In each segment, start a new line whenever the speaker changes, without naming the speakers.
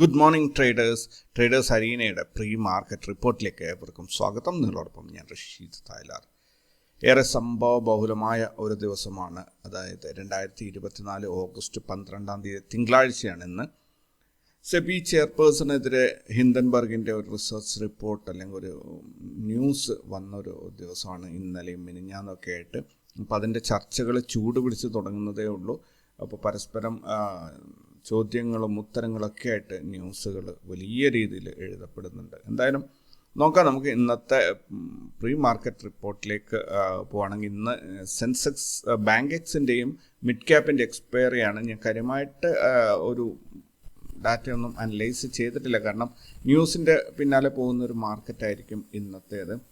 Good morning traders traders ഹരീനയുടെ pre market റിപ്പോർട്ടിലേക്ക് ഏവർക്കും സ്വാഗതം. നിങ്ങളോടൊപ്പം ഞാൻ റഷീദ് തായ്ലാർ. ഏറെ സംഭവ ബഹുലമായ ഒരു ദിവസമാണ്. അതായത് രണ്ടായിരത്തി ഇരുപത്തിനാല് ഓഗസ്റ്റ് പന്ത്രണ്ടാം തീയതി തിങ്കളാഴ്ചയാണ് ഇന്ന്. സെബി ചെയർപേഴ്സണെതിരെ ഹിന്ദൻബർഗിന്റെ ഒരു റിസർച്ച് റിപ്പോർട്ട് അല്ലെങ്കിൽ ഒരു ന്യൂസ് വന്നൊരു ദിവസമാണ് ഇന്നലെയും മിനിഞ്ഞാന്നൊക്കെ ആയിട്ട്. അപ്പോൾ അതിന്റെ ചർച്ചകൾ ചൂടുപിടിച്ച് തുടങ്ങുന്നതേ ഉള്ളൂ. അപ്പോൾ പരസ്പരം ചോദ്യങ്ങളും ഉത്തരങ്ങളൊക്കെ ആയിട്ട് ന്യൂസുകൾ വലിയ രീതിയിൽ എഴുതപ്പെടുന്നുണ്ട്. എന്തായാലും നോക്കാം നമുക്ക് ഇന്നത്തെ പ്രീ മാർക്കറ്റ് റിപ്പോർട്ടിലേക്ക് ആ, പോവാണെങ്കിൽ ഇന്ന് സെൻസെക്സ് ബാങ്ക് എക്സിന്റെയും മിഡ് ക്യാപ്പിന്റെ എക്സ്പയറിയാണ്. ഞാൻ കാര്യമായിട്ട് ഒരു ഡാറ്റയൊന്നും അനലൈസ് ചെയ്തിട്ടില്ല. കാരണം ന്യൂസിന്റെ പിന്നാലെ പോകുന്ന ഒരു മാർക്കറ്റായിരിക്കും ഇന്നത്തേത്.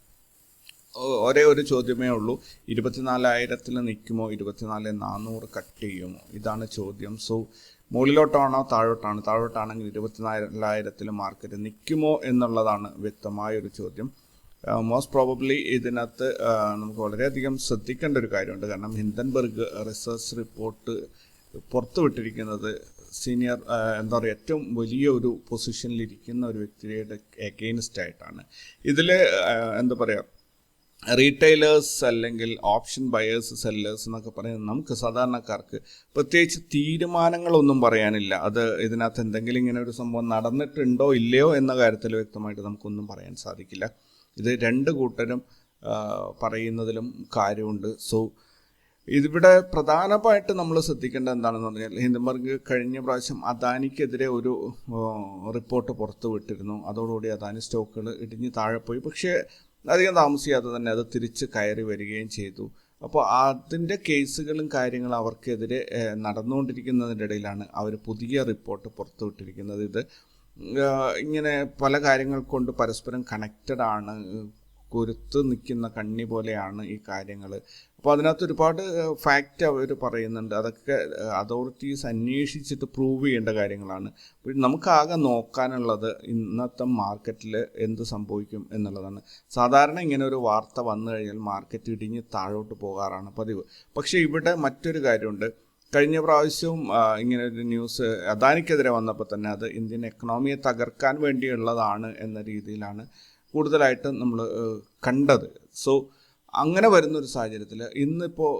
ഒരേ ഒരു ചോദ്യമേ ഉള്ളൂ. ഇരുപത്തിനാലായിരത്തിൽ നിൽക്കുമോ? ഇരുപത്തിനാല് നാനൂറ് കട്ട് ചെയ്യുമോ? ഇതാണ് ചോദ്യം. സോ മുകളിലോട്ടാണോ താഴോട്ടാണ്? താഴോട്ടാണെങ്കിൽ ഇരുപത്തിനാലായിരത്തിൽ മാർക്കറ്റ് നിൽക്കുമോ എന്നുള്ളതാണ് വ്യക്തമായ ഒരു ചോദ്യം മോസ്റ്റ് പ്രോബബ്ലി ഇതിനകത്ത് നമുക്ക് വളരെയധികം ശ്രദ്ധിക്കേണ്ട ഒരു കാര്യമുണ്ട്. കാരണം ഹിന്ദൻബർഗ് റിസർച്ച് റിപ്പോർട്ട് പുറത്തുവിട്ടിരിക്കുന്നത് സീനിയർ എന്താ പറയുക ഏറ്റവും വലിയ ഒരു പൊസിഷനിലിരിക്കുന്ന ഒരു വ്യക്തിയുടെ എഗെയിൻസ്റ്റ് ആയിട്ടാണ്. ഇതിൽ എന്താ പറയുക റീറ്റെയിലേഴ്സ് അല്ലെങ്കിൽ ഓപ്ഷൻ ബയേഴ്സ് സെല്ലേഴ്സ് എന്നൊക്കെ പറയുന്നത് നമുക്ക് സാധാരണക്കാർക്ക് പ്രത്യേകിച്ച് തീരുമാനങ്ങളൊന്നും പറയാനില്ല. അത് ഇതിനകത്ത് എന്തെങ്കിലും ഇങ്ങനെ ഒരു സംഭവം നടന്നിട്ടുണ്ടോ ഇല്ലയോ എന്ന കാര്യത്തിൽ വ്യക്തമായിട്ട് നമുക്കൊന്നും പറയാൻ സാധിക്കില്ല. ഇത് രണ്ട് കൂട്ടരും പറയുന്നതിലും കാര്യമുണ്ട്. സോ ഇതിവിടെ പ്രധാനമായിട്ട് നമ്മൾ ശ്രദ്ധിക്കേണ്ടത് എന്താണെന്ന് പറഞ്ഞാൽ ഹിന്ദുമർഗ് കഴിഞ്ഞ പ്രാവശ്യം അദാനിക്കെതിരെ ഒരു റിപ്പോർട്ട് പുറത്തുവിട്ടിരുന്നു. അതോടുകൂടി അദാനി സ്റ്റോക്കുകൾ ഇടിഞ്ഞ് താഴെ പോയി പക്ഷേ അധികം താമസിയാതെ തന്നെ അത് തിരിച്ച് കയറി വരികയും ചെയ്തു. അപ്പോൾ അതിന്റെ കേസുകളും കാര്യങ്ങളും അവർക്കെതിരെ നടന്നുകൊണ്ടിരിക്കുന്നതിന്റെ ഇടയിലാണ് അവർ പുതിയ റിപ്പോർട്ട് പുറത്തുവിട്ടിരിക്കുന്നത്. ഇത് ഇങ്ങനെ പല കാര്യങ്ങൾ കൊണ്ട് പരസ്പരം കണക്റ്റഡ് ആണ്. കുരുത്ത് നിൽക്കുന്ന കണ്ണി പോലെയാണ് ഈ കാര്യങ്ങൾ അപ്പോൾ അതിനകത്ത് ഒരുപാട് ഫാക്റ്റ് അവർ പറയുന്നുണ്ട്. അതൊക്കെ അതോറിറ്റീസ് അന്വേഷിച്ചിട്ട് പ്രൂവ് ചെയ്യേണ്ട കാര്യങ്ങളാണ്. അപ്പോൾ നമുക്കാകെ നോക്കാനുള്ളത് ഇന്നത്തെ മാർക്കറ്റിൽ എന്ത് സംഭവിക്കും എന്നുള്ളതാണ്. സാധാരണ ഇങ്ങനെ ഒരു വാർത്ത വന്നു കഴിഞ്ഞാൽ മാർക്കറ്റ് ഇടിഞ്ഞ് താഴോട്ട് പോകാറാണ് പതിവ്. പക്ഷേ ഇവിടെ മറ്റൊരു കാര്യമുണ്ട്. കഴിഞ്ഞ പ്രാവശ്യവും ഇങ്ങനെ ഒരു ന്യൂസ് അദാനിക്കെതിരെ വന്നപ്പോൾ തന്നെ അത് ഇന്ത്യൻ എക്കണോമിയെ തകർക്കാൻ വേണ്ടിയുള്ളതാണ് എന്ന രീതിയിലാണ് കൂടുതലായിട്ടും നമ്മൾ കണ്ടത്. സോ അങ്ങനെ വരുന്ന ഒരു സാഹചര്യത്തിൽ ഇന്നിപ്പോൾ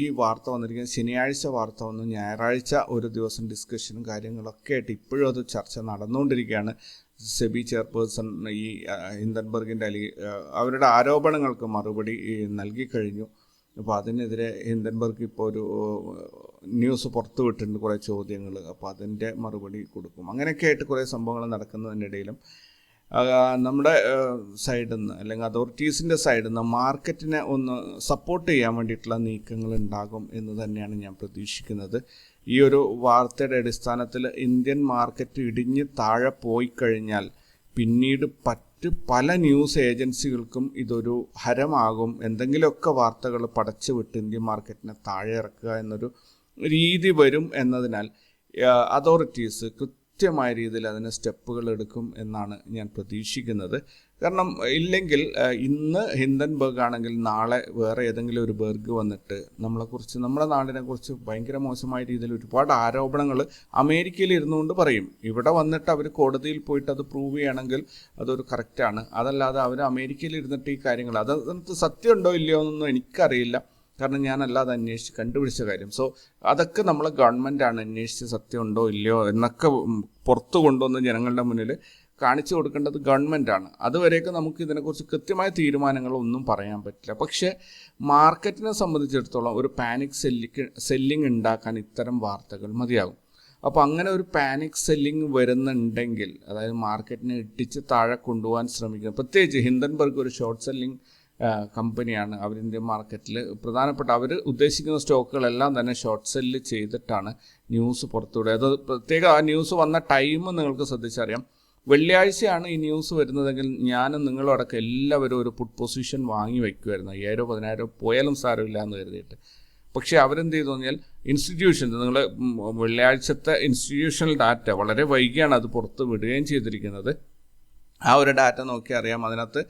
ഈ വാർത്ത വന്നിരിക്കുന്നത് ശനിയാഴ്ച വാർത്ത വന്നു ഞായറാഴ്ച ഒരു ദിവസം ഡിസ്കഷനും കാര്യങ്ങളൊക്കെ ആയിട്ട് ഇപ്പോഴും അത് ചർച്ച നടന്നുകൊണ്ടിരിക്കുകയാണ്. സെബി ചെയർപേഴ്സൺ ഈ ഹിന്ദൻബർഗിന്റെ അല്ലെങ്കിൽ അവരുടെ ആരോപണങ്ങൾക്ക് മറുപടി നൽകിക്കഴിഞ്ഞു അപ്പോൾ അതിനെതിരെ ഹിന്ദൻബർഗ് ഇപ്പോൾ ഒരു ന്യൂസ് പുറത്തു വിട്ടിട്ടുണ്ട് കുറേ ചോദ്യങ്ങൾ അപ്പോൾ അതിന്റെ മറുപടി കൊടുക്കും. അങ്ങനെയൊക്കെ ആയിട്ട് കുറേ സംഭവങ്ങൾ നടക്കുന്നതിനിടയിലും ആ, നമ്മുടെ സൈഡിൽ നിന്ന് അല്ലെങ്കിൽ അതോറിറ്റീസിന്റെ സൈഡിൽ നിന്ന് മാർക്കറ്റിനെ ഒന്ന് സപ്പോർട്ട് ചെയ്യാൻ വേണ്ടിയിട്ടുള്ള നീക്കങ്ങൾ ഉണ്ടാകും എന്ന് തന്നെയാണ് ഞാൻ പ്രതീക്ഷിക്കുന്നത്. ഈ ഒരു വാർത്തയുടെ അടിസ്ഥാനത്തിൽ ഇന്ത്യൻ മാർക്കറ്റ് ഇടിഞ്ഞ് താഴെ പോയി കഴിഞ്ഞാൽ പിന്നീട് മറ്റ് പല ന്യൂസ് ഏജൻസികൾക്കും ഇതൊരു ഹരമാകും. എന്തെങ്കിലുമൊക്കെ വാർത്തകൾ പടച്ചു വിട്ട് ഇന്ത്യൻ മാർക്കറ്റിനെ താഴെ ഇറക്കുക എന്നൊരു രീതി വരും എന്നതിനാൽ അതോറിറ്റീസ് കൃത്യമായ രീതിയിൽ അതിന് സ്റ്റെപ്പുകൾ എടുക്കും എന്നാണ് ഞാൻ പ്രതീക്ഷിക്കുന്നത്. കാരണം ഇല്ലെങ്കിൽ ഇന്ന് ഹിന്ദൻബർഗ് ആണെങ്കിൽ നാളെ വേറെ ഏതെങ്കിലും ഒരു ബർഗ് വന്നിട്ട് നമ്മളെക്കുറിച്ച് നമ്മുടെ നാടിനെ കുറിച്ച് ഭയങ്കര മോശമായ രീതിയിൽ ഒരുപാട് ആരോപണങ്ങൾ അമേരിക്കയിൽ ഇരുന്നുകൊണ്ട് പറയും. ഇവിടെ വന്നിട്ട് അവർ കോടതിയിൽ പോയിട്ട് അത് പ്രൂവ് ചെയ്യണമെങ്കിൽ അതൊരു കറക്റ്റാണ് അതല്ലാതെ അവർ അമേരിക്കയിൽ ഇരുന്നിട്ട് ഈ കാര്യങ്ങൾ അത് സത്യമുണ്ടോ ഇല്ലയോ എന്നൊന്നും എനിക്കറിയില്ല. കാരണം ഞാനല്ലാതെ അന്വേഷിച്ച് കണ്ടുപിടിച്ച കാര്യം. സോ അതൊക്കെ നമ്മൾ ഗവൺമെന്റാണ് അന്വേഷിച്ച് സത്യം ഉണ്ടോ ഇല്ലയോ എന്നൊക്കെ പുറത്ത് കൊണ്ടുവന്ന് ജനങ്ങളുടെ മുന്നിൽ കാണിച്ചു കൊടുക്കേണ്ടത് ഗവൺമെന്റാണ് അതുവരെയൊക്കെ നമുക്ക് ഇതിനെക്കുറിച്ച് കൃത്യമായ തീരുമാനങ്ങളൊന്നും പറയാൻ പറ്റില്ല. പക്ഷേ മാർക്കറ്റിനെ സംബന്ധിച്ചിടത്തോളം ഒരു പാനിക് സെല്ലിക്ക് സെല്ലിംഗ് ഉണ്ടാക്കാൻ ഇത്തരം വാർത്തകൾ മതിയാകും. അപ്പോൾ അങ്ങനെ ഒരു പാനിക് സെല്ലിംഗ് വരുന്നുണ്ടെങ്കിൽ അതായത് മാർക്കറ്റിനെ ഇട്ടിച്ച് താഴെ കൊണ്ടുപോകാൻ ശ്രമിക്കുക പ്രത്യേകിച്ച് ഹിന്ദൻബർഗ് ഒരു ഷോർട്ട് സെല്ലിംഗ് കമ്പനിയാണ് അവർ ഇന്ത്യൻ മാർക്കറ്റിൽ പ്രധാനപ്പെട്ട അവർ ഉദ്ദേശിക്കുന്ന സ്റ്റോക്കുകളെല്ലാം തന്നെ ഷോർട്ട് സെല്ല് ചെയ്തിട്ടാണ് ന്യൂസ് പുറത്തുവിടുക. അത് പ്രത്യേക ആ ന്യൂസ് വന്ന ടൈം നിങ്ങൾക്ക് ശ്രദ്ധിച്ചറിയാം. വെള്ളിയാഴ്ചയാണ് ഈ ന്യൂസ് വരുന്നതെങ്കിൽ ഞാനും നിങ്ങളും അടക്കം എല്ലാവരും ഒരു പുട്ട് പൊസിഷൻ വാങ്ങി വയ്ക്കുമായിരുന്നു അയ്യായിരോ പതിനായിരോ പോയാലും സാരമില്ല എന്ന് കരുതിയിട്ട്. പക്ഷേ അവരെന്ത് ചെയ്തു കഴിഞ്ഞാൽ ഇൻസ്റ്റിറ്റ്യൂഷൻ നിങ്ങൾ വെള്ളിയാഴ്ചത്തെ ഇൻസ്റ്റിറ്റ്യൂഷണൽ ഡാറ്റ വളരെ വൈകിയാണ് അത് പുറത്ത് വിടുകയും ചെയ്തിരിക്കുന്നത്. ആ ഒരു ഡാറ്റ നോക്കി അറിയാം. അതിനകത്ത്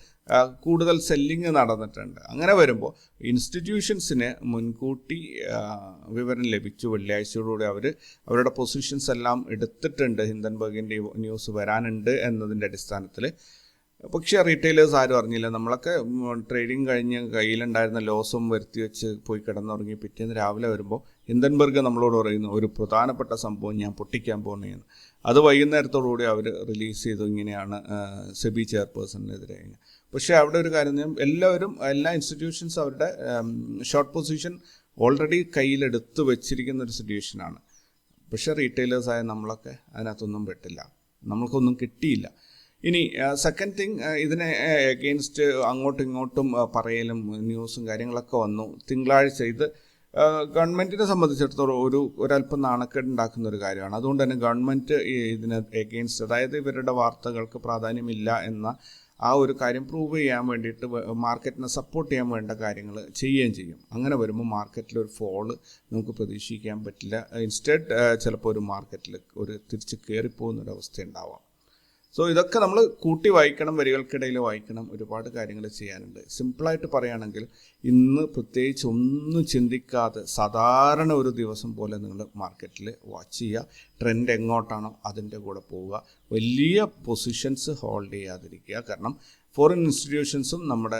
കൂടുതൽ സെല്ലിങ് നടന്നിട്ടുണ്ട്. അങ്ങനെ വരുമ്പോൾ ഇൻസ്റ്റിറ്റ്യൂഷൻസിന് മുൻകൂട്ടി വിവരം ലഭിച്ചു. വെള്ളിയാഴ്ചയോടുകൂടി അവർ അവരുടെ പൊസിഷൻസ് എല്ലാം എടുത്തിട്ടുണ്ട്. ഹിന്ദൻബർഗിന്റെ ന്യൂസ് വരാനുണ്ട് എന്നതിന്റെ അടിസ്ഥാനത്തിൽ പക്ഷേ റീറ്റെയിലേഴ്സ് ആരും അറിഞ്ഞില്ല. നമ്മളൊക്കെ ട്രേഡിങ് കഴിഞ്ഞ് കയ്യിലുണ്ടായിരുന്ന ലോസും വരുത്തി വെച്ച് പോയി കിടന്നുറങ്ങി പിറ്റേന്ന് രാവിലെ വരുമ്പോൾ ഹിന്ദൻബർഗ് നമ്മളോട് പറയുന്നു ഒരു പ്രധാനപ്പെട്ട സംഭവം ഞാൻ പൊട്ടിക്കാൻ പോകുന്നതാണ് അത് വൈകുന്നേരത്തോടുകൂടി അവർ റിലീസ് ചെയ്തു ഇങ്ങനെയാണ് സെബി ചെയർപേഴ്സണിനെതിരെ. പക്ഷേ അവിടെ ഒരു കാര്യം എല്ലാവരും എല്ലാ ഇൻസ്റ്റിറ്റ്യൂഷൻസ് അവരുടെ ഷോർട്ട് പൊസിഷൻ ഓൾറെഡി കയ്യിലെടുത്ത് വെച്ചിരിക്കുന്ന ഒരു സിറ്റുവേഷനാണ്. പക്ഷേ റീറ്റെയിലേഴ്സായ നമ്മളൊക്കെ അതിനകത്തൊന്നും പെട്ടില്ല. നമ്മൾക്കൊന്നും കിട്ടിയില്ല. ഇനി സെക്കൻഡ് തിങ് ഇതിനെ എഗെയിൻസ്റ്റ് അങ്ങോട്ടും ഇങ്ങോട്ടും പറയലും ന്യൂസും കാര്യങ്ങളൊക്കെ വന്നു. തിങ്കളാഴ്ച ഇത് ഗവൺമെന്റിനെ സംബന്ധിച്ചിടത്തോളം ഒരു ഒരല്പം നാണക്കേട് ഉണ്ടാക്കുന്ന ഒരു കാര്യമാണ്. അതുകൊണ്ട് തന്നെ ഗവൺമെന്റ് ഇതിന് എഗെയിൻസ്റ്റ് അതായത് ഇവരുടെ വാർത്തകൾക്ക് പ്രാധാന്യമില്ല എന്ന ആ ഒരു കാര്യം പ്രൂവ് ചെയ്യാൻ വേണ്ടിയിട്ട് മാർക്കറ്റിനെ സപ്പോർട്ട് ചെയ്യാൻ വേണ്ട കാര്യങ്ങൾ ചെയ്യുകയും ചെയ്യും. അങ്ങനെ വരുമ്പോൾ മാർക്കറ്റിൽ ഒരു ഫോൾ നമുക്ക് പ്രതീക്ഷിക്കാൻ പറ്റില്ല. ഇൻസ്റ്റഡ് ചിലപ്പോൾ ഒരു മാർക്കറ്റിൽ ഒരു തിരിച്ച് കയറിപ്പോകുന്ന ഒരു അവസ്ഥ ഉണ്ടാവാം. സോ ഇതൊക്കെ നമ്മൾ കൂട്ടി വായിക്കണം വരികൾക്കിടയിൽ വായിക്കണം ഒരുപാട് കാര്യങ്ങൾ ചെയ്യാനുണ്ട്. സിമ്പിളായിട്ട് പറയുകയാണെങ്കിൽ ഇന്ന് പ്രത്യേകിച്ച് ഒന്നും ചിന്തിക്കാതെ സാധാരണ ഒരു ദിവസം പോലെ നിങ്ങൾ മാർക്കറ്റിൽ വാച്ച് ചെയ്യുക. ട്രെൻഡ് എങ്ങോട്ടാണോ അതിന്റെ കൂടെ പോവുക. വലിയ പൊസിഷൻസ് ഹോൾഡ് ചെയ്യാതിരിക്കുക. കാരണം ഫോറിൻ ഇൻസ്റ്റിറ്റ്യൂഷൻസും നമ്മുടെ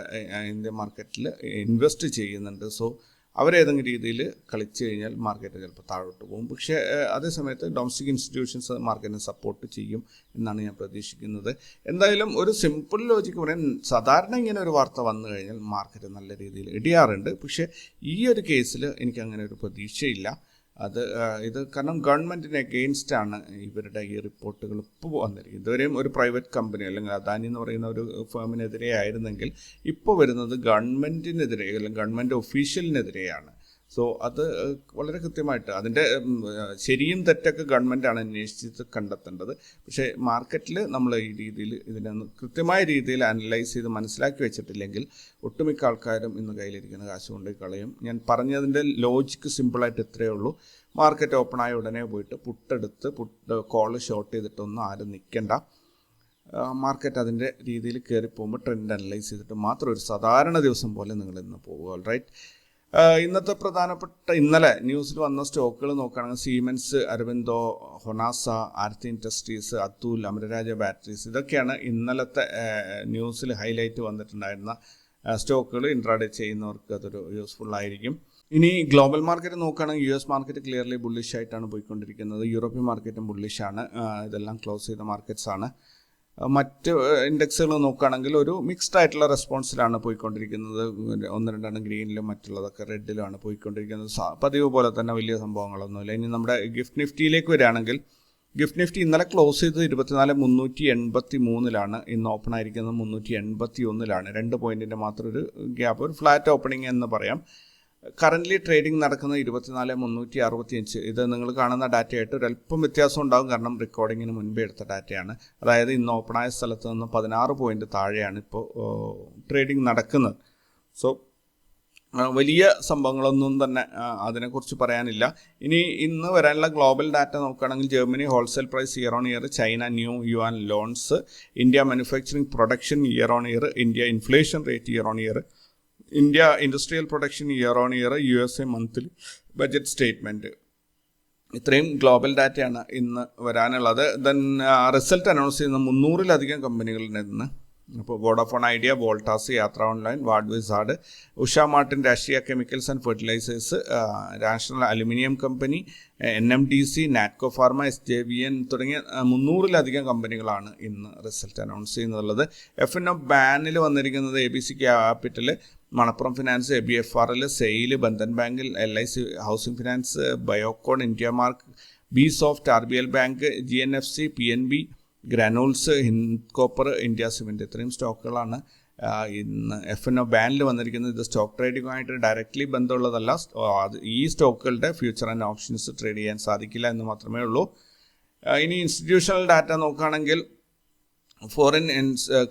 ഇന്ത്യ മാർക്കറ്റിൽ ഇൻവെസ്റ്റ് ചെയ്യുന്നുണ്ട്. സോ അവരേതെങ്കിലും രീതിയിൽ കളിച്ചു കഴിഞ്ഞാൽ മാർക്കറ്റ് ചിലപ്പോൾ താഴോട്ട് പോകും. പക്ഷേ അതേ സമയത്ത് ഡൊമസ്റ്റിക് ഇൻസ്റ്റിറ്റ്യൂഷൻസ് മാർക്കറ്റിനെ സപ്പോർട്ട് ചെയ്യും എന്നാണ് ഞാൻ പ്രതീക്ഷിക്കുന്നത്. എന്തായാലും ഒരു സിമ്പിൾ ലോജിക്ക് പറയാൻ സാധാരണ ഇങ്ങനെ ഒരു വാർത്ത വന്നു കഴിഞ്ഞാൽ മാർക്കറ്റ് നല്ല രീതിയിൽ ഇടിയാറുണ്ട്. പക്ഷേ ഈ ഒരു കേസിൽ എനിക്ക് അങ്ങനെ ഒരു പ്രതീക്ഷയില്ല. അത് ഇത് കാരണം ഗവൺമെന്റിന് എഗെയിൻസ്റ്റാണ് ഇവരുടെ ഈ റിപ്പോർട്ടുകൾ ഇപ്പോൾ വന്നിരിക്കുന്നത്. ഇതുവരെയും ഒരു പ്രൈവറ്റ് കമ്പനി അല്ലെങ്കിൽ അദാനി എന്ന് പറയുന്ന ഒരു ഫേമിനെതിരെ ആയിരുന്നെങ്കിൽ ഇപ്പോൾ വരുന്നത് ഗവൺമെന്റിനെതിരെ അല്ലെങ്കിൽ ഗവൺമെന്റ് ഒഫീഷ്യലിനെതിരെയാണ് സോ അത് വളരെ കൃത്യമായിട്ട് അതിന്റെ ശരിയും തെറ്റൊക്കെ ഗവൺമെന്റാണ് അന്വേഷിച്ച് കണ്ടെത്തേണ്ടത്. പക്ഷേ മാർക്കറ്റിൽ നമ്മൾ ഈ രീതിയിൽ ഇതിനെ കൃത്യമായ രീതിയിൽ അനലൈസ് ചെയ്ത് മനസ്സിലാക്കി വെച്ചിട്ടില്ലെങ്കിൽ ഒട്ടുമിക്ക ആൾക്കാരും ഇന്ന് കയ്യിലിരിക്കുന്ന കാശ് കൊണ്ട് കളയും. ഞാൻ പറഞ്ഞതിന്റെ ലോജിക്ക് സിമ്പിളായിട്ട് ഇത്രയേ ഉള്ളൂ. മാർക്കറ്റ് ഓപ്പൺ ആയ ഉടനെ പോയിട്ട് പുട്ടെടുത്ത് പുട്ട് കോൾ ഷോർട്ട് ചെയ്തിട്ടൊന്നും ആരും നിൽക്കണ്ട മാർക്കറ്റ് അതിന്റെ രീതിയിൽ കയറി പോകുമ്പോൾ ട്രെൻഡ് അനലൈസ് ചെയ്തിട്ട് മാത്രം ഒരു സാധാരണ ദിവസം പോലെ നിങ്ങൾ ഇന്ന് പോകുക റൈറ്റ് ഇന്നത്തെ പ്രധാനപ്പെട്ട ഇന്നലെ ന്യൂസിൽ വന്ന സ്റ്റോക്കുകൾ നോക്കുകയാണെങ്കിൽ സീമെൻസ് അരവിന്ദോ ഹൊണാസ ആർത്തി ഇൻഡസ്ട്രീസ് അത്തൂൽ അമരരാജ ബാറ്ററീസ് ഇതൊക്കെയാണ് ഇന്നലത്തെ ന്യൂസിൽ ഹൈലൈറ്റ് വന്നിട്ടുണ്ടായിരുന്ന സ്റ്റോക്കുകൾ ഇൻട്രാഡേ ചെയ്യുന്നവർക്ക് അതൊരു യൂസ്ഫുൾ ആയിരിക്കും. ഇനി ഗ്ലോബൽ മാർക്കറ്റ് നോക്കുകയാണെങ്കിൽ U S market clearly bullish ആയിട്ടാണ് പോയിക്കൊണ്ടിരിക്കുന്നത്. യൂറോപ്യൻ മാർക്കറ്റും ബുള്ളിഷാണ് ഇതെല്ലാം ക്ലോസ് ചെയ്ത മാർക്കറ്റ്സ് ആണ്. മറ്റ് ഇൻഡെക്സുകൾ നോക്കുകയാണെങ്കിൽ ഒരു മിക്സ്ഡ് ആയിട്ടുള്ള റെസ്പോൺസിലാണ് പോയിക്കൊണ്ടിരിക്കുന്നത്. ഒന്ന് രണ്ടെണ്ണം ഗ്രീനിലും മറ്റുള്ളതൊക്കെ റെഡിലുമാണ് പോയിക്കൊണ്ടിരിക്കുന്നത്. പതിവ് പോലെ തന്നെ വലിയ സംഭവങ്ങളൊന്നുമില്ല. ഇനി നമ്മുടെ ഗിഫ്റ്റ് നിഫ്റ്റിയിലേക്ക് വരികയാണെങ്കിൽ ഗിഫ്റ്റ് നിഫ്റ്റി ഇന്നലെ ക്ലോസ് ചെയ്തത് ഇരുപത്തിനാല് മുന്നൂറ്റി എൺപത്തി മൂന്നിലാണ് ഇന്ന് ഓപ്പൺ ആയിരിക്കുന്നത് മുന്നൂറ്റി എൺപത്തി ഒന്നിലാണ് രണ്ട് പോയിന്റിന്റെ മാത്രം ഒരു ഗ്യാപ്പ് ഒരു ഫ്ലാറ്റ് ഓപ്പണിംഗ് എന്ന് പറയാം. കറന്റ്ലി ട്രേഡിംഗ് നടക്കുന്നത് ഇരുപത്തിനാല് മുന്നൂറ്റി അറുപത്തിയഞ്ച്. ഇത് നിങ്ങൾ കാണുന്ന ഡാറ്റയായിട്ട് ഒരല്പം വ്യത്യാസം ഉണ്ടാകും. കാരണം റെക്കോർഡിങ്ങിന് മുൻപേ എടുത്ത ഡാറ്റയാണ്. അതായത് ഇന്ന് ഓപ്പണായ സ്ഥലത്ത് നിന്ന് പതിനാറ് പോയിന്റ് താഴെയാണ് ഇപ്പോൾ ട്രേഡിംഗ് നടക്കുന്നത്. സോ വലിയ സംഭവങ്ങളൊന്നും തന്നെ അതിനെക്കുറിച്ച് പറയാനില്ല. ഇനി ഇന്ന് വരാനുള്ള ഗ്ലോബൽ ഡാറ്റ നോക്കുകയാണെങ്കിൽ Germany wholesale price year on year China new U yuan loans India manufacturing production year on year India inflation rate year on year India industrial production year on year U S A monthly budget statement ഇത്രയും global ഡാറ്റയാണ് ഇന്ന് വരാനുള്ളത്. Then result announce ചെയ്യുന്ന മുന്നൂറിലധികം കമ്പനികളിൽ നിന്ന് അപ്പോൾ Vodafone Idea Voltas Yatra online Ward Wizard Usha Martin Rashtriya chemicals and fertilizers national aluminium company N M D C Natco Pharma S J V N തുടങ്ങിയ മുന്നൂറിലധികം കമ്പനികളാണ് ഇന്ന് റിസൾട്ട് അനൗൺസ് ചെയ്യുന്നുള്ളത്. എഫ് എൻ ഒ ബാനിൽ വന്നിരിക്കുന്നത് A B C capital Manappuram finance A B F R L SAIL Bandhan ബാങ്കിൽ L I C housing finance Biocon India mart B soft R B L bank G N F C P N B granules copper India cement ഇത്രയും സ്റ്റോക്കുകളാണ്. ഇന്ന് F N O ബാനിൽ വന്നിരിക്കുന്നത്. ഇത് stock ട്രേഡിങ്ങുമായിട്ട് directly ബന്ധമുള്ളതല്ല. അത് ഈ സ്റ്റോക്കുകളുടെ ഫ്യൂച്ചർ ആൻഡ് ഓപ്ഷൻസ് ട്രേഡ് ചെയ്യാൻ സാധിക്കില്ല എന്ന് മാത്രമേ ഉള്ളൂ. ഇനി ഇൻസ്റ്റിറ്റ്യൂഷണൽ ഡാറ്റ നോക്കുകയാണെങ്കിൽ ഫോറിൻ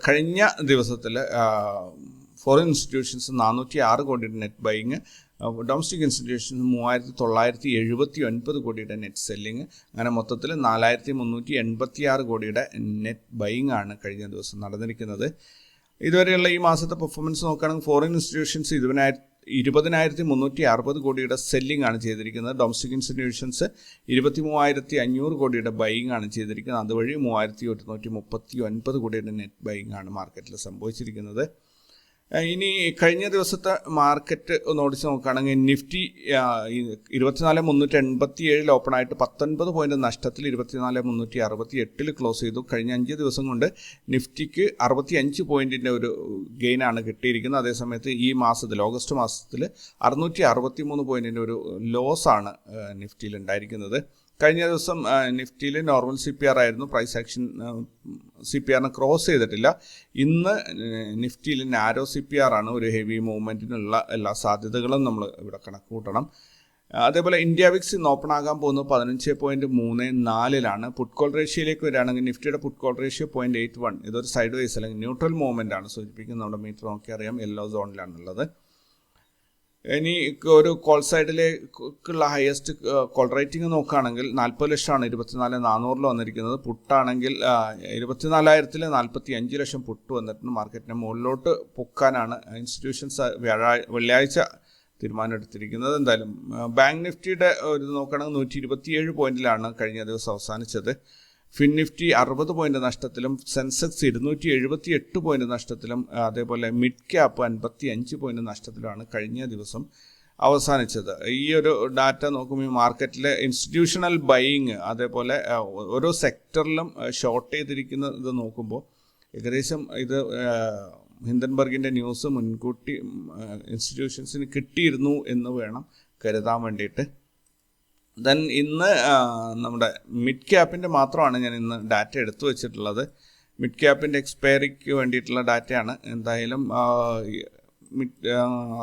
കഴിഞ്ഞ ദിവസത്തിൽ ഫോറിൻ ഇൻസ്റ്റിറ്റ്യൂഷൻസ് നാനൂറ്റി ആറ് കോടി നെറ്റ് ബൈങ് ഡൊമസ്റ്റിക് ഇൻസ്റ്റിറ്റ്യൂഷൻസ് മൂവായിരത്തി തൊള്ളായിരത്തി എഴുപത്തി ഒൻപത് കോടിയുടെ നെറ്റ് സെല്ലിങ് അങ്ങനെ മൊത്തത്തിൽ നാലായിരത്തി മുന്നൂറ്റി എൺപത്തി ആറ് കോടിയുടെ നെറ്റ് ബൈങ് ആണ് കഴിഞ്ഞ ദിവസം നടന്നിരിക്കുന്നത്. ഇതുവരെയുള്ള ഈ മാസത്തെ പെർഫോമൻസ് നോക്കുകയാണെങ്കിൽ ഫോറിൻ ഇൻസ്റ്റിറ്റ്യൂഷൻസ് ഇരുപതിനായിരത്തി ഇരുപതിനായിരത്തി മുന്നൂറ്റി അറുപത് കോടിയുടെ സെല്ലിംഗ് ആണ് ചെയ്തിരിക്കുന്നത്. ഡൊമസ്റ്റിക് ഇൻസ്റ്റിറ്റ്യൂഷൻസ് ഇരുപത്തി മൂവായിരത്തി അഞ്ഞൂറ് കോടിയുടെ ബൈങ് ആണ് ചെയ്തിരിക്കുന്നത്. അതുവഴി മൂവായിരത്തി ഒരുന്നൂറ്റി മുപ്പത്തി ഒൻപത് കോടിയുടെ നെറ്റ് ബൈങ് ആണ് മാർക്കറ്റിൽ സംഭവിച്ചിരിക്കുന്നത്. ഇനി കഴിഞ്ഞ ദിവസത്തെ മാർക്കറ്റ് ഒന്ന് ഓടിച്ച് നോക്കുകയാണെങ്കിൽ നിഫ്റ്റി ഇരുപത്തിനാല് മുന്നൂറ്റി എൺപത്തി ഏഴിൽ ഓപ്പൺ ആയിട്ട് പത്തൊൻപത് പോയിന്റ് നഷ്ടത്തിൽ ഇരുപത്തിനാല് മുന്നൂറ്റി അറുപത്തി എട്ടിൽ ക്ലോസ് ചെയ്തു. കഴിഞ്ഞ അഞ്ച് ദിവസം കൊണ്ട് നിഫ്റ്റിക്ക് അറുപത്തി അഞ്ച് പോയിന്റിന്റെ ഒരു ഗെയിനാണ് കിട്ടിയിരിക്കുന്നത്. അതേസമയത്ത് ഈ മാസത്തിൽ ഓഗസ്റ്റ് മാസത്തിൽ അറുന്നൂറ്റി അറുപത്തി മൂന്ന് പോയിന്റിന്റെ ഒരു ലോസാണ് നിഫ്റ്റിയിൽ ഉണ്ടായിരിക്കുന്നത് കഴിഞ്ഞ ദിവസം നിഫ്റ്റിയിൽ നോർമൽ സി പി ആർ ആയിരുന്നു. പ്രൈസ് ആക്ഷൻ സി പി ആറിനെ ക്രോസ് ചെയ്തിട്ടില്ല. ഇന്ന് നിഫ്റ്റിയിൽ നാരോ സി പി ആർ ആണ് ഒരു ഹെവി മൂവ്മെന്റിനുള്ള എല്ലാ സാധ്യതകളും നമ്മൾ ഇവിടെ കണക്ക് കൂട്ടണം അതേപോലെ ഇന്ത്യ വിക്സ് ഇന്ന് ഓപ്പൺ ആകാൻ പോകുന്നത് പതിനഞ്ച് പോയിന്റ് മൂന്ന് നാലിലാണ്. പുട്ട് കോൾ റേഷ്യയിലേക്ക് വരികയാണെങ്കിൽ നിഫ്റ്റിയുടെ put call ratio point eight one ഇതൊരു സൈഡ് വൈസ് അല്ലെങ്കിൽ ന്യൂട്രൽ മൂവ്മെന്റ് ആണ് സൂചിപ്പിക്കുന്നത്. നമ്മുടെ മീറ്റർ നോക്കി അറിയാം യെല്ലോ സോണിലാണുള്ളത് ഇനി ഒരു കോൾ സൈഡിലേക്കുള്ള ഹയസ്റ്റ് കോൾ റേറ്റിംഗ് നോക്കുകയാണെങ്കിൽ നാൽപ്പത് ലക്ഷമാണ്. ഇരുപത്തിനാല് നാനൂറിൽ വന്നിരിക്കുന്നത്. പുട്ടാണെങ്കിൽ ഇരുപത്തിനാലായിരത്തിൽ നാൽപ്പത്തി അഞ്ച് ലക്ഷം പുട്ട് വന്നിട്ടുണ്ട് മാർക്കറ്റിനെ മുകളിലോട്ട് പൊക്കാനാണ് ഇൻസ്റ്റിറ്റ്യൂഷൻസ് വെള്ളിയാഴ്ച തീരുമാനമെടുത്തിരിക്കുന്നത് എന്തായാലും ബാങ്ക് നിഫ്റ്റിയുടെ ഒരു നോക്കുകയാണെങ്കിൽ നൂറ്റി ഇരുപത്തിയേഴ് പോയിന്റിലാണ് കഴിഞ്ഞ ദിവസം അവസാനിച്ചത്. ഫിൻ നിഫ്റ്റി അറുപത് പോയിന്റ് നഷ്ടത്തിലും സെൻസെക്സ് ഇരുന്നൂറ്റി എഴുപത്തി എട്ട് പോയിന്റ് നഷ്ടത്തിലും അതേപോലെ മിഡ് ക്യാപ്പ് അൻപത്തി അഞ്ച് പോയിന്റ് നഷ്ടത്തിലുമാണ് കഴിഞ്ഞ ദിവസം അവസാനിച്ചത്. ഈ ഒരു ഡാറ്റ നോക്കുമ്പോൾ മാർക്കറ്റിലെ ഇൻസ്റ്റിറ്റ്യൂഷണൽ ബൈയിങ് അതേപോലെ ഓരോ സെക്ടറിലും ഷോർട്ട് ചെയ്തിരിക്കുന്ന ഇത് നോക്കുമ്പോൾ ഏകദേശം ഇത് ഹിന്ദൻബർഗിന്റെ ന്യൂസ് മുൻകൂട്ടി ഇൻസ്റ്റിറ്റ്യൂഷൻസിന് കിട്ടിയിരുന്നു എന്ന് വേണം കരുതാൻ വേണ്ടിയിട്ട് ദെൻ ഇന്ന് നമ്മുടെ മിഡ് ക്യാപ്പിന്റെ മാത്രമാണ് ഞാൻ ഇന്ന് ഡാറ്റ എടുത്തു വെച്ചിട്ടുള്ളത്. മിഡ് ക്യാപ്പിന്റെ എക്സ്പയറിക്ക് വേണ്ടിയിട്ടുള്ള ഡാറ്റയാണ് എന്തായാലും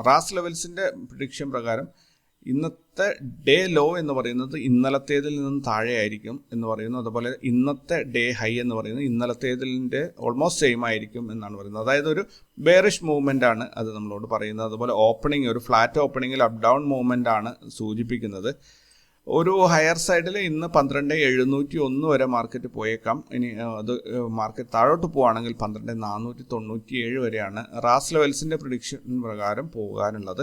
റാസ് ലെവൽസിന്റെ പ്രിഡിക്ഷൻ പ്രകാരം ഇന്നത്തെ ഡേ ലോ എന്ന് പറയുന്നത് ഇന്നലത്തേതിൽ നിന്നും താഴെയായിരിക്കും എന്ന് പറയുന്നു. അതുപോലെ ഇന്നത്തെ ഡേ ഹൈ എന്ന് പറയുന്നത് ഇന്നലത്തേതിന്റെ ഓൾമോസ്റ്റ് സെയിം ആയിരിക്കും എന്നാണ് പറയുന്നത്. അതായത് ഒരു ബേറിഷ് മൂവ്മെന്റ് ആണ് അത് നമ്മളോട് പറയുന്നത്. അതുപോലെ ഓപ്പണിംഗ് ഒരു ഫ്ലാറ്റ് ഓപ്പണിങ്ങിൽ അപ് ഡൗൺ മൂവ്മെന്റ് ആണ് സൂചിപ്പിക്കുന്നത്. ഒരു ഹയർ സൈഡിൽ ഇന്ന് പന്ത്രണ്ട് എഴുന്നൂറ്റി ഒന്ന് വരെ മാർക്കറ്റ് പോയേക്കാം. ഇനി അത് മാർക്കറ്റ് താഴോട്ട് പോവുകയാണെങ്കിൽ പന്ത്രണ്ട് നാനൂറ്റി തൊണ്ണൂറ്റി ഏഴ് വരെയാണ് റാസ് ലെവൽസിന്റെ പ്രൊഡിക്ഷൻ പ്രകാരം പോകാനുള്ളത്.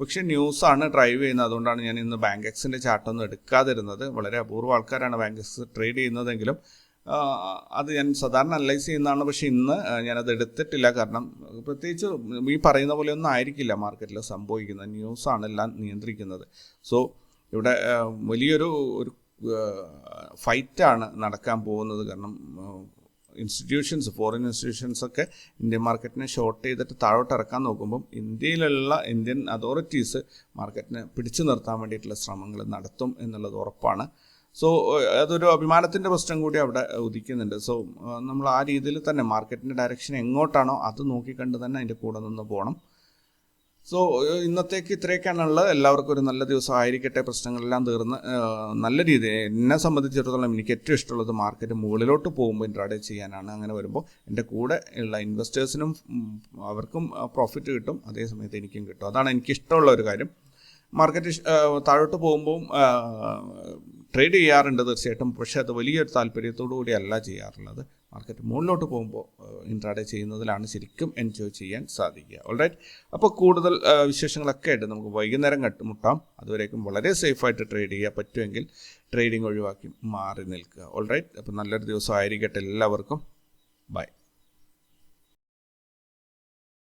പക്ഷേ ന്യൂസാണ് ഡ്രൈവ് ചെയ്യുന്നത്. അതുകൊണ്ടാണ് ഞാൻ ഇന്ന് ബാങ്ക് എക്സിന്റെ ചാർട്ടൊന്നും എടുക്കാതിരുന്നത്. വളരെ അപൂർവ ആൾക്കാരാണ് ബാങ്ക് എക്സ് ട്രേഡ് ചെയ്യുന്നതെങ്കിലും അത് ഞാൻ സാധാരണ അനലൈസ് ചെയ്യുന്നതാണ്. പക്ഷേ ഇന്ന് ഞാനത് എടുത്തിട്ടില്ല. കാരണം പ്രത്യേകിച്ച് ഈ പറയുന്ന പോലെ ഒന്നും ആയിരിക്കില്ല മാർക്കറ്റിൽ സംഭവിക്കുന്നത്. ന്യൂസാണ് എല്ലാം നിയന്ത്രിക്കുന്നത്. സോ ഇവിടെ വലിയൊരു ഒരു ഫൈറ്റാണ് നടക്കാൻ പോകുന്നത്. കാരണം ഇൻസ്റ്റിറ്റ്യൂഷൻസ് ഫോറിൻ ഇൻസ്റ്റിറ്റ്യൂഷൻസ് ഒക്കെ ഇന്ത്യൻ മാർക്കറ്റിനെ ഷോർട്ട് ചെയ്തിട്ട് താഴോട്ട് ഇറക്കാൻ നോക്കുമ്പം ഇന്ത്യയിലുള്ള ഇന്ത്യൻ അതോറിറ്റീസ് മാർക്കറ്റിനെ പിടിച്ചു നിർത്താൻ വേണ്ടിയിട്ടുള്ള ശ്രമങ്ങൾ നടത്തും എന്നുള്ളത് ഉറപ്പാണ്. സോ അതൊരു അഭിമാനത്തിന്റെ പ്രശ്നം കൂടി അവിടെ ഉദിക്കുന്നുണ്ട്. സോ നമ്മൾ ആ രീതിയിൽ തന്നെ മാർക്കറ്റിന്റെ ഡയറക്ഷൻ എങ്ങോട്ടാണോ അത് നോക്കിക്കണ്ട് തന്നെ അതിന്റെ കൂടെ നിന്ന് പോകണം സോ ഇന്നത്തേക്ക് ഇത്രയൊക്കെയാണുള്ളത്. എല്ലാവർക്കും ഒരു നല്ല ദിവസം ആയിരിക്കട്ടെ. പ്രശ്നങ്ങളെല്ലാം തീർന്ന് നല്ല രീതിയിൽ എന്നെ സംബന്ധിച്ചിടത്തോളം എനിക്ക് ഏറ്റവും ഇഷ്ടമുള്ളത് മാർക്കറ്റ് മുകളിലോട്ട് പോകുമ്പോൾ ഇൻട്രാഡേ ചെയ്യാനാണ്. അങ്ങനെ വരുമ്പോൾ എന്റെ കൂടെ ഉള്ള ഇൻവെസ്റ്റേഴ്സിനും അവർക്കും പ്രോഫിറ്റ് കിട്ടും. അതേ സമയത്ത് എനിക്കും കിട്ടും. അതാണ് എനിക്ക് ഇഷ്ടമുള്ള ഒരു കാര്യം. മാർക്കറ്റ് താഴോട്ട് പോകുമ്പോൾ ട്രേഡ് ചെയ്യാറുണ്ട് തീർച്ചയായിട്ടും. പക്ഷേ അത് വലിയൊരു താല്പര്യത്തോടു കൂടിയല്ല ചെയ്യാറുള്ളത്. മാർക്കറ്റ് മുകളിലോട്ട് പോകുമ്പോൾ ഇൻട്രാഡേ ചെയ്യുന്നതിലാണ് ശരിക്കും എൻജോയ് ചെയ്യാൻ സാധിക്കുക. ഓൾറൈറ്റ് അപ്പോൾ കൂടുതൽ വിശേഷങ്ങളൊക്കെ ആയിട്ട് നമുക്ക് വൈകുന്നേരം കട്ടുമുട്ടാം അതുവരേക്കും വളരെ സേഫായിട്ട് ട്രേഡ് ചെയ്യാൻ പറ്റുമെങ്കിൽ ട്രേഡിംഗ് ഒഴിവാക്കി മാറി നിൽക്കുക. ഓൾറൈറ്റ് അപ്പോൾ നല്ലൊരു ദിവസം ആയിരിക്കട്ടെ എല്ലാവർക്കും. ബൈ